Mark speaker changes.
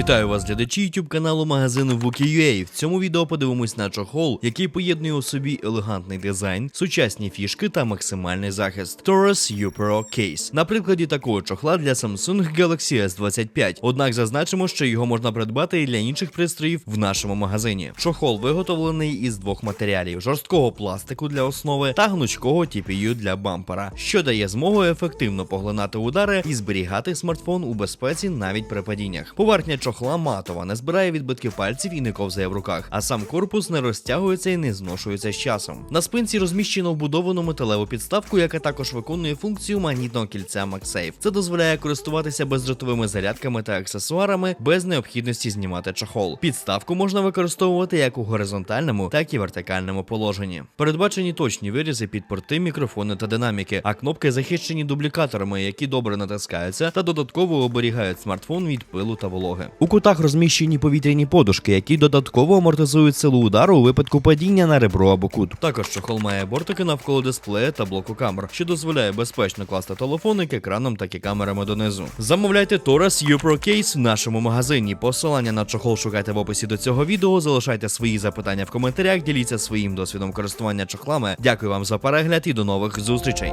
Speaker 1: Вітаю вас, глядачі YouTube каналу магазину Wookie.ua. В цьому відео подивимось на чохол, який поєднує у собі елегантний дизайн, сучасні фішки та максимальний захист. Taurus U Pro Case. На прикладі такого чохла для Samsung Galaxy S25. Однак зазначимо, що його можна придбати і для інших пристроїв в нашому магазині. Чохол виготовлений із двох матеріалів: жорсткого пластику для основи та гнучкого TPU для бампера, що дає змогу ефективно поглинати удари і зберігати смартфон у безпеці навіть при падіннях. Поверхня чохла матова, не збирає відбитків пальців і не ковзає в руках, а сам корпус не розтягується і не зношується з часом. На спинці розміщено вбудовану металеву підставку, яка також виконує функцію магнітного кільця MagSafe. Це дозволяє користуватися бездротовими зарядками та аксесуарами без необхідності знімати чохол. Підставку можна використовувати як у горизонтальному, так і вертикальному положенні. Передбачені точні вирізи під порти, мікрофони та динаміки, а кнопки захищені дублікаторами, які добре натискаються та додатково оберігають смартфон від пилу та вологи. У кутах розміщені повітряні подушки, які додатково амортизують силу удару у випадку падіння на ребро або кут. Також чохол має бортики навколо дисплея та блоку камер, що дозволяє безпечно класти телефон як екраном, так і камерами донизу. Замовляйте Taurus U Pro Case в нашому магазині. Посилання на чохол шукайте в описі до цього відео. Залишайте свої запитання в коментарях, діліться своїм досвідом користування чохлами. Дякую вам за перегляд і до нових зустрічей.